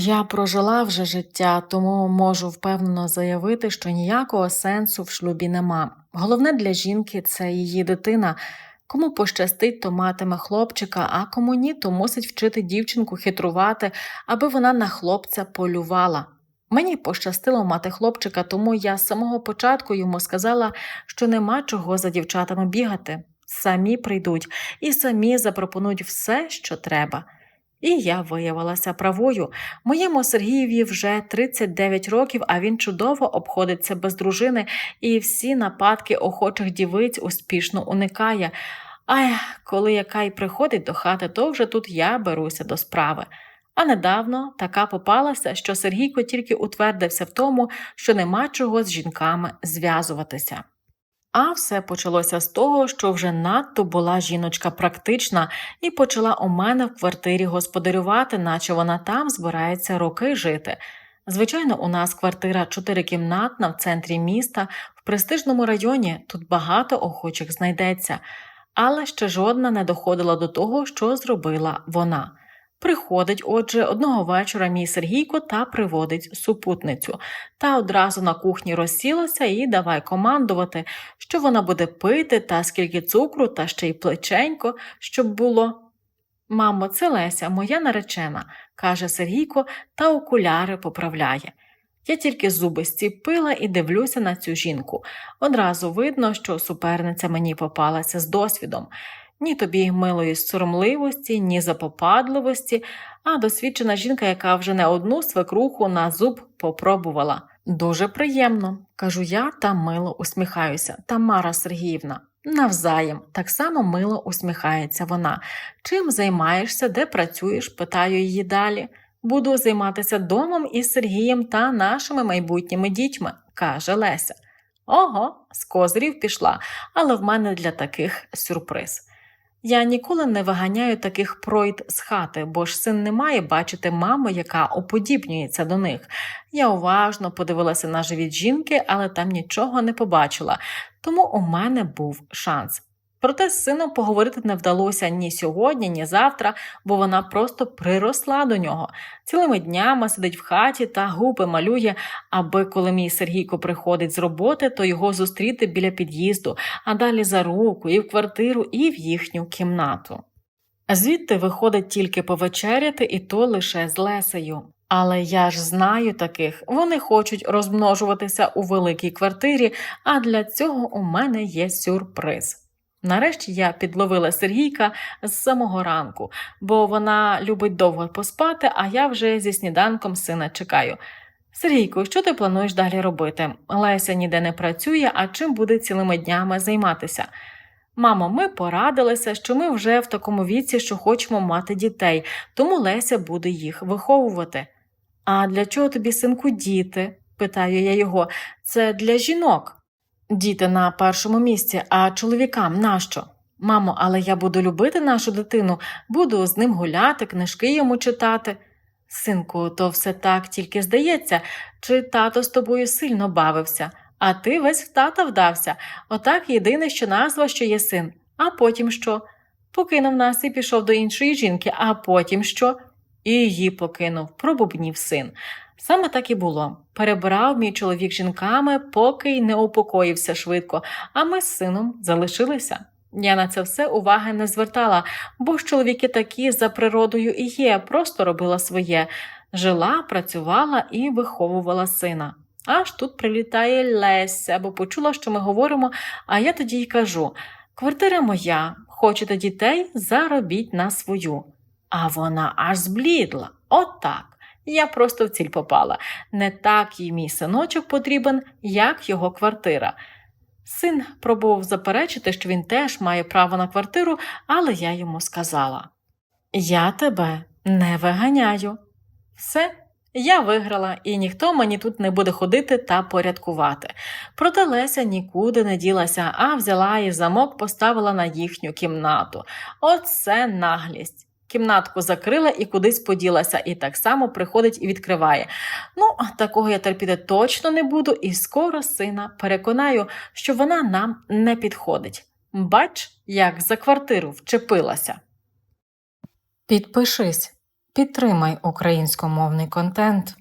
Я прожила вже життя, тому можу впевнено заявити, що ніякого сенсу в шлюбі нема. Головне для жінки це її дитина. Кому пощастить, то матиме хлопчика, а кому ні, то мусить вчити дівчинку хитрувати, аби вона на хлопця полювала. Мені пощастило мати хлопчика, тому я з самого початку йому сказала, що нема чого за дівчатами бігати. Самі прийдуть і самі запропонують все, що треба. І я виявилася правою. Моєму Сергієві вже 39 років, а він чудово обходиться без дружини і всі нападки охочих дівиць успішно уникає. Ай, коли яка й приходить до хати, то вже тут я беруся до справи. А недавно така попалася, що Сергійко тільки утвердився в тому, що нема чого з жінками зв'язуватися. А все почалося з того, що вже надто була жіночка практична і почала у мене в квартирі господарювати, наче вона там збирається роки жити. Звичайно, у нас квартира чотирикімнатна в центрі міста, в престижному районі тут багато охочих знайдеться, але ще жодна не доходила до того, що зробила вона. Приходить, отже, одного вечора мій Сергійко та приводить супутницю, та одразу на кухні розсілася і давай командувати, що вона буде пити та скільки цукру, та ще й плеченько, щоб було. Мамо, це Леся, моя наречена, каже Сергійко та окуляри поправляє. Я тільки зуби зціпила і дивлюся на цю жінку. Одразу видно, що суперниця мені попалася з досвідом. Ні тобі милої соромливості, ні запопадливості, а досвідчена жінка, яка вже не одну свекруху на зуб попробувала. Дуже приємно, кажу я та мило усміхаюся. Тамара Сергіївна. Навзаєм, так само мило усміхається вона. Чим займаєшся, де працюєш? питаю її далі. Буду займатися домом із Сергієм та нашими майбутніми дітьми, каже Леся. Ого, з козирів пішла, але в мене для таких сюрприз. Я ніколи не виганяю таких пройд з хати, бо ж син не має бачити маму, яка уподібнюється до них. Я уважно подивилася на живіт жінки, але там нічого не побачила, тому у мене був шанс. Проте з сином поговорити не вдалося ні сьогодні, ні завтра, бо вона просто приросла до нього. Цілими днями сидить в хаті та губи малює, аби коли мій Сергійко приходить з роботи, то його зустріти біля під'їзду, а далі за руку, і в квартиру, і в їхню кімнату. Звідти виходить тільки повечеряти, і то лише з Лесею. Але я ж знаю таких, вони хочуть розмножуватися у великій квартирі, а для цього у мене є сюрприз. Нарешті я підловила Сергійка з самого ранку, бо вона любить довго поспати, а я вже зі сніданком сина чекаю. Сергійко, що ти плануєш далі робити? Леся ніде не працює, а чим буде цілими днями займатися? Мамо, ми порадилися, що ми вже в такому віці, що хочемо мати дітей, тому Леся буде їх виховувати. А для чого тобі, синку, діти? питаю я його. Це для жінок. Діти на першому місці, а чоловікам нащо? Мамо, але я буду любити нашу дитину, буду з ним гуляти, книжки йому читати. Синку, то все так тільки здається, чи тато з тобою сильно бавився, а ти весь в тата вдався. Отак єдине, що назва, що є син. А потім що? Покинув нас і пішов до іншої жінки, а потім що? І її покинув, пробубнів син. Саме так і було. Перебирав мій чоловік жінками, поки й не упокоївся швидко, а ми з сином залишилися. Я на це все уваги не звертала, бо ж чоловіки такі за природою і є, просто робила своє жила, працювала і виховувала сина. Аж тут прилітає Леся, бо почула, що ми говоримо, а я тоді й кажу квартира моя, хочете дітей, заробіть на свою. А вона аж зблідла. Отак. Я просто в ціль попала. Не так їй мій синочок потрібен, як його квартира. Син пробував заперечити, що він теж має право на квартиру, але я йому сказала: Я тебе не виганяю. Все, я виграла, і ніхто мені тут не буде ходити та порядкувати. Проте Леся нікуди не ділася, а взяла і замок поставила на їхню кімнату. Оце наглість. Кімнатку закрила і кудись поділася, і так само приходить і відкриває. Ну, такого я терпіти точно не буду, і скоро сина переконаю, що вона нам не підходить. Бач, як за квартиру вчепилася. Підпишись, Підтримай українськомовний контент.